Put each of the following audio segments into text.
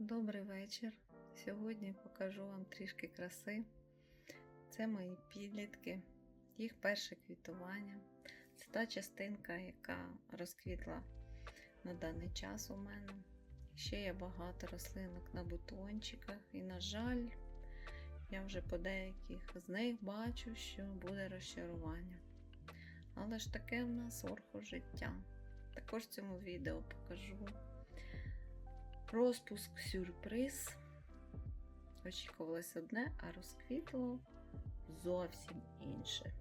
Добрий вечір. Сьогодні покажу вам трішки краси. Це мої підлітки, їх перше квітування. Це та частинка, яка розквітла на даний час у мене. Ще є багато рослинок на бутончиках, і, на жаль, я вже по деяких з них бачу, що буде розчарування. Але ж таке в нас орхо життя. Також в цьому відео покажу розпуск сюрприз. Очікувалось одне, а розквітло зовсім інше.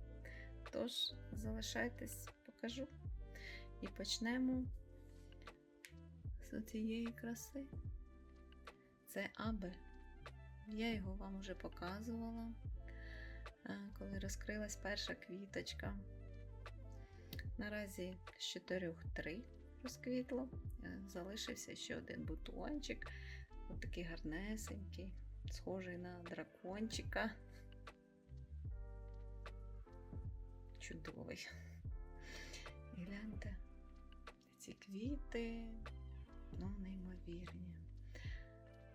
Тож, залишайтесь, покажу. І почнемо з цієї краси. Це Абель. Я його вам вже показувала, е, коли розкрилась перша квіточка. Наразі з 4-3 розквітло. Е, Залишився ще один бутончик. Ось такий гарнесенький, схожий на дракончика. Чудовий. І гляньте, ці квіти, ну, неймовірні.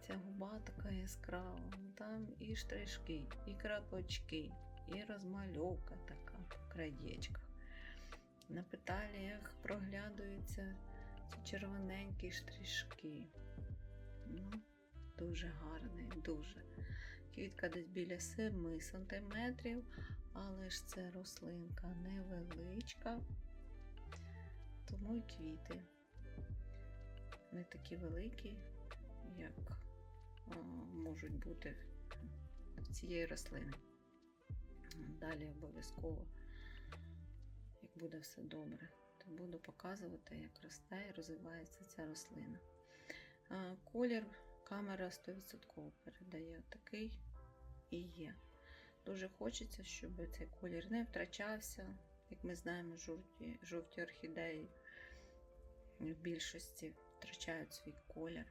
Ця губа така яскрава, там і штришки, і крапочки, і розмальовка така по краєчках. На петаліях проглядаються ці червоненькі штришки. Ну, дуже гарний, дуже. Квітка десь біля 7 см, але ж це рослинка невеличка, тому і квіти не такі великі, як а, можуть бути в цієї рослини. Далі обов'язково як буде все добре, то буду показувати, як росте і розвивається ця рослина. Колір камера 100% передає такий і є. Дуже хочеться, щоб цей колір не втрачався. Як ми знаємо, жовті, жовті орхідеї в більшості втрачають свій колір.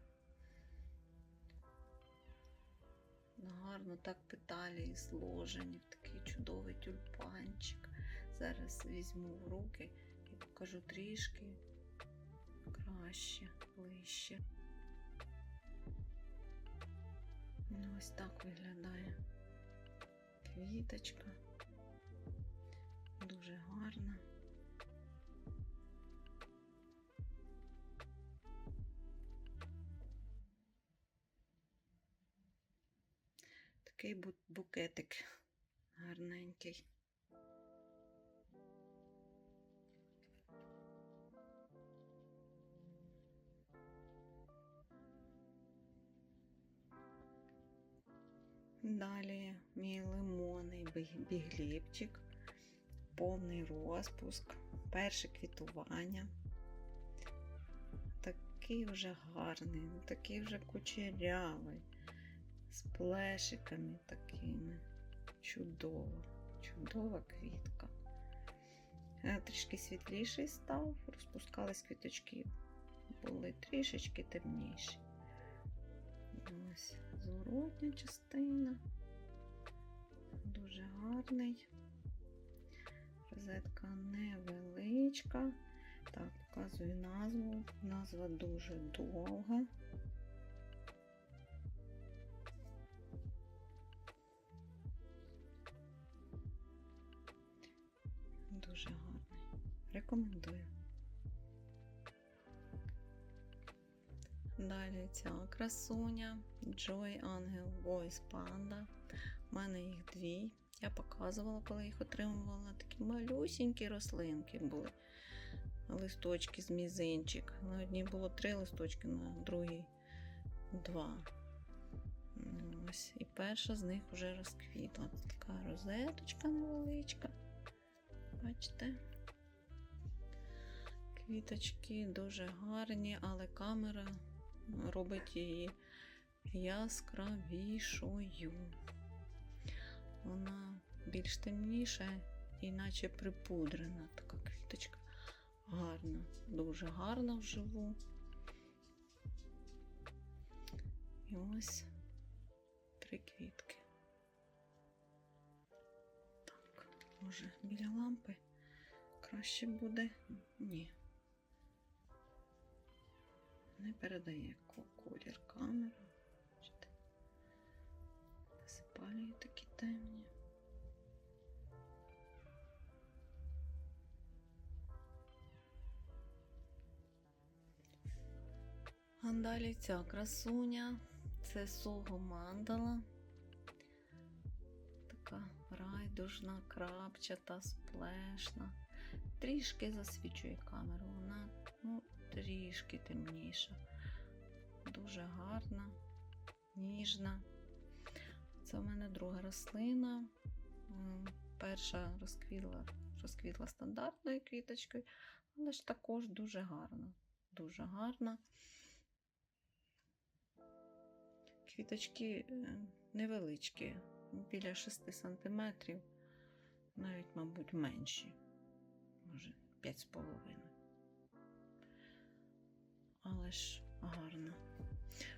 Гарно так петалії зложені в такий чудовий тюльпанчик. Зараз візьму в руки і покажу трішки краще, ближче. Ну, ось так виглядає квіточка. Дуже гарна. Такий букетик гарненький. Далі мій лимонний біг- бігліпчик, повний розпуск, перше квітування. Такий вже гарний, такий вже кучерявий, з плешиками такими. Чудова, чудова квітка. Е, Трішки світліший став, розпускались квіточки, були трішечки темніші. Ось зворотня частина. Дуже гарний. Розетка невеличка. Так, показую назву. Назва дуже довга. Дуже гарний. Рекомендую. Далі ця красуня Joy Angel Voice Panda. У мене їх дві. Я показувала, коли їх отримувала. Такі малюсінькі рослинки були. Листочки з мізинчик. На одній було три листочки, на другій два. Ось. І перша з них вже розквітла. Така розеточка невеличка. Бачите? Квіточки дуже гарні, але камера робить її яскравішою. Вона більш темніша і наче припудрена така квіточка. Гарна, дуже гарна вживу. І ось три квітки. Так, може, біля лампи краще буде? Ні. Не передає колір камери. Засипалює такі темні. А далі ця красуня. Це сого мандала. Така райдужна, крапчата, сплешна. Трішки засвічує камеру. Трішки темніша. Дуже гарна, ніжна. Це в мене друга рослина. Перша розквітла, розквітла стандартною квіточкою, але ж також дуже гарна. Дуже гарна. Квіточки е, невеличкі, біля 6 см, навіть, мабуть, менші, може 5,5. Але ж гарна.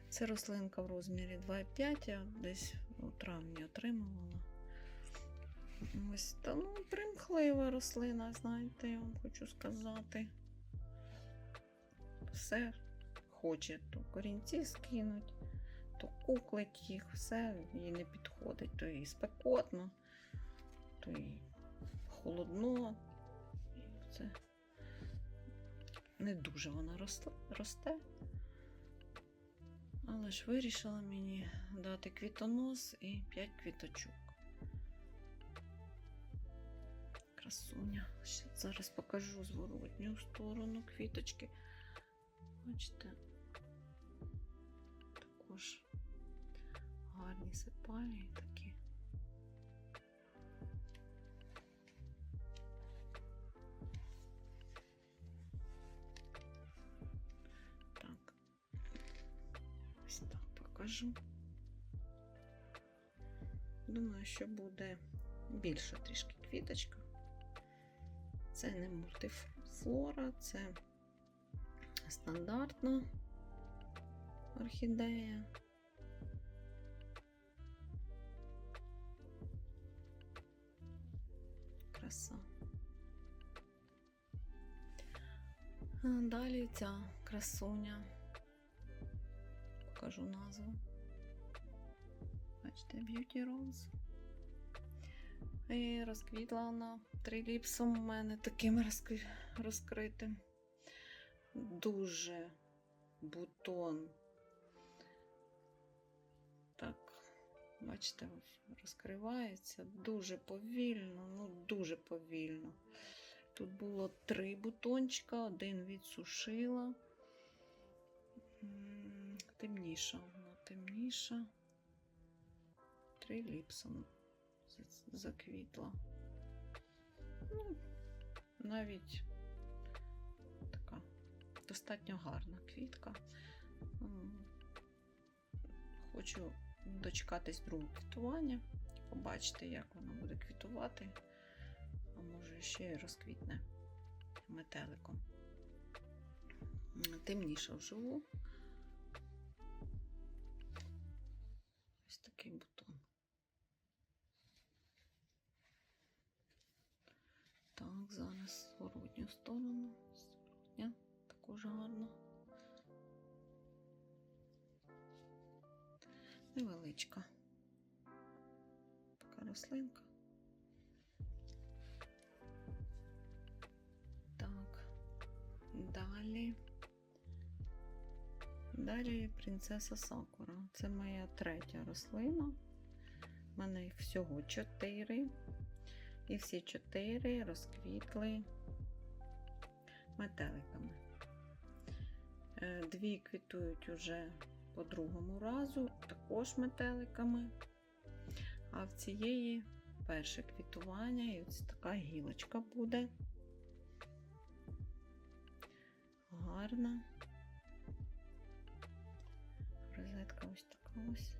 Це рослинка в розмірі 2,5, я десь у травні отримувала. Ось та ну примхлива рослина, знаєте, я вам хочу сказати. Все хоче, то корінці скинуть, то куклить їх, все їй не підходить, то їй спекотно, то їй холодно. І це не дуже вона росте. Але ж вирішила мені дати квітонос і 5 квіточок. Красуня. Зараз покажу зворотню сторону квіточки. Бачите, також гарні сепалії покажу. Думаю, що буде більша трішки квіточка. Це не мультифлора, це стандартна орхідея. Краса. Далі ця красуня. Покажу назву. Бачите, Beauty Rose. І розквітла вона триліпсом у мене таким розкри- розкритим. Дуже бутон. Так, бачите, розкривається дуже повільно, ну дуже повільно. Тут було три бутончика, один відсушила. Темніша вона, темніша. Триліпсом за- заквітла. Ну, навіть така достатньо гарна квітка. Хочу дочекатись другого квітування, побачити, як вона буде квітувати, а може ще й розквітне метеликом. Темніша вживу. Ось такий бутон. Так, зараз зворотню сторону. Зворотня також гарно. Невеличка. Така рослинка. Так. Далі. Далі принцеса Сакура. Це моя третя рослина. У мене їх всього чотири. І всі чотири розквітли метеликами. Е, Дві квітують уже по другому разу, також метеликами. А в цієї перше квітування, і ось така гілочка буде. Гарна. Ось.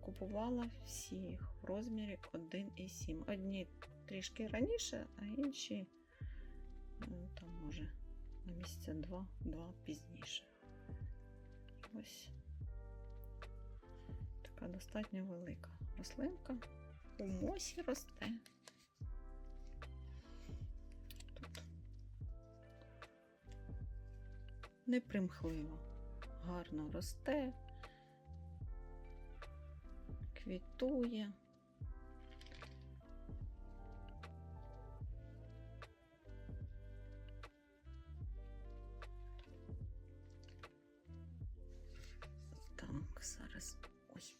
Купувала всіх в розмірі 1,7. Одні трішки раніше, а інші ну, там може на місяця два, два пізніше. Ось така достатньо велика рослинка. У мосі росте. Тут непримхлива, гарно росте, квітує. Зараз. Ой.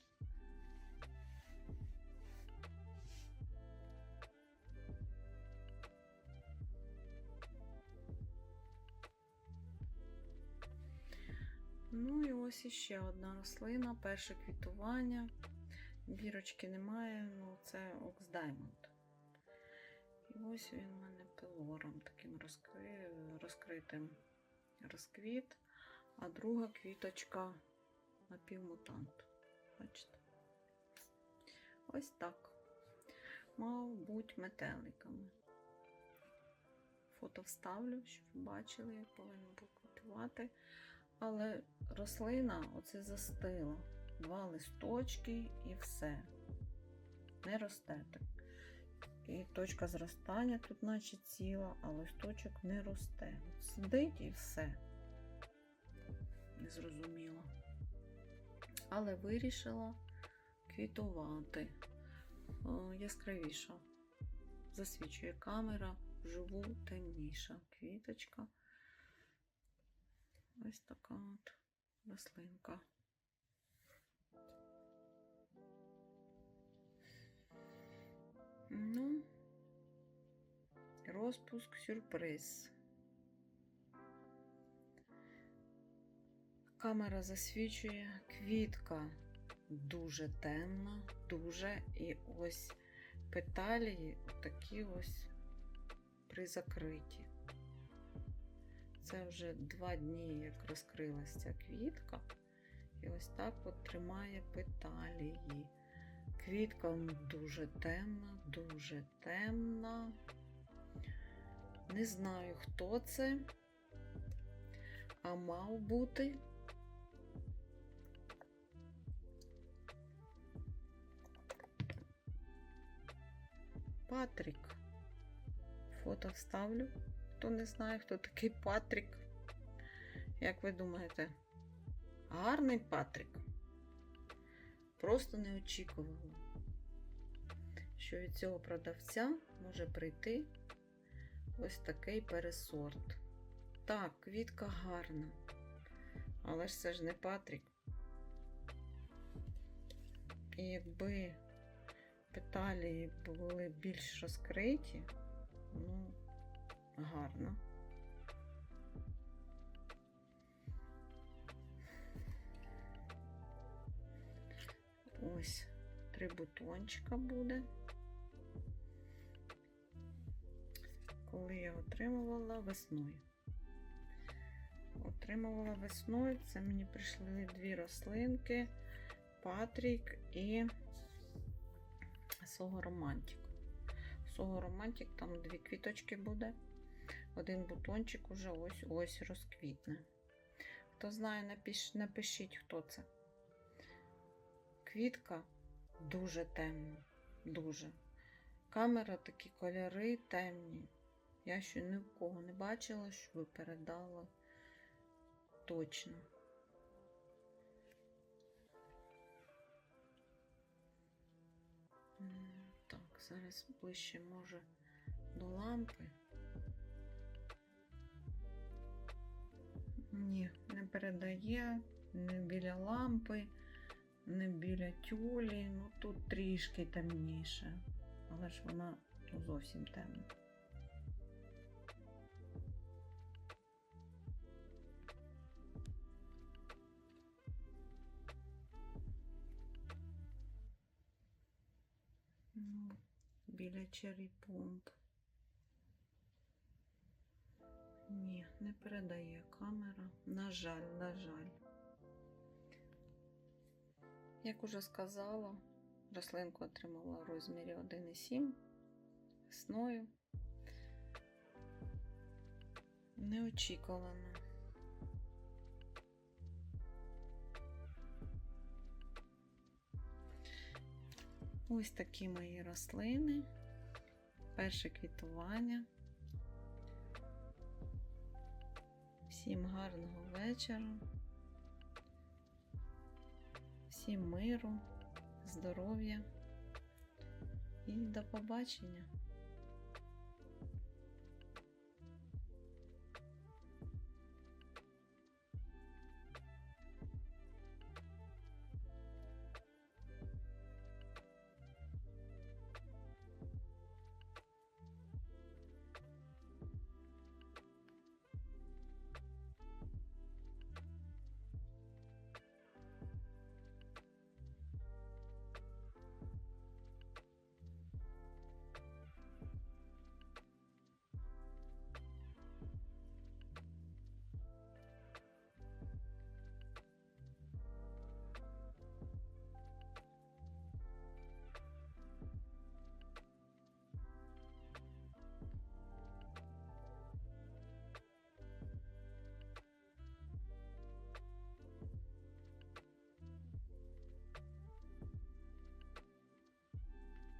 Ну і ось іще одна рослина, перше квітування. Бірочки немає, ну це Ox Diamond. І ось він у мене пилором таким розкри... розкритим розквіт, а друга квіточка напівмутант. Бачите? Ось так. Мав бути метеликами. Фото вставлю, щоб ви бачили, як повинен був квітувати. Але рослина оце застила. Два листочки і все. Не росте так. І точка зростання тут, наче ціла, а листочок не росте. Сидить і все. Незрозуміло. Але вирішила квітувати. О, яскравіша. Засвічує камера, вживу темніша квіточка. Ось така от рослинка. Розпуск сюрприз. Камера засвічує, квітка дуже темна, дуже. І ось петалії такі ось призакриті. Це вже два дні, як розкрилася ця квітка. І ось так от тримає петалії. Квітка дуже темна, дуже темна. Не знаю, хто це, а мав бути. Патрік. Фото вставлю. Хто не знає, хто такий Патрік. Як ви думаєте? Гарний Патрік. Просто не очікувала, що від цього продавця може прийти ось такий пересорт. Так, квітка гарна, але ж це ж не Патрік. І якби петалії були більш розкриті, ну, гарно. Ось три бутончика буде. Коли я отримувала весною. Отримувала весною, це мені прийшли дві рослинки, Патрік і Сого Романтик. Сого Романтик, там дві квіточки буде. Один бутончик уже ось ось розквітне. Хто знає, напиш, напишіть, хто це. Квітка дуже темна, дуже. Камера такі кольори темні. Я ще ні в кого не бачила, що ви передали точно. Так, зараз ближче може до лампи. Ні, не передає, не біля лампи, не біля тюлі. Ну тут трішки темніше, але ж вона зовсім темна. Біля Pond. Ні, не передає камера. На жаль, на жаль. Як уже сказала, рослинку отримала в розмірі 1,7 весною. Неочікувано. Ось такі мої рослини. Перше квітування. Всім гарного вечора. Всім миру, здоров'я і до побачення!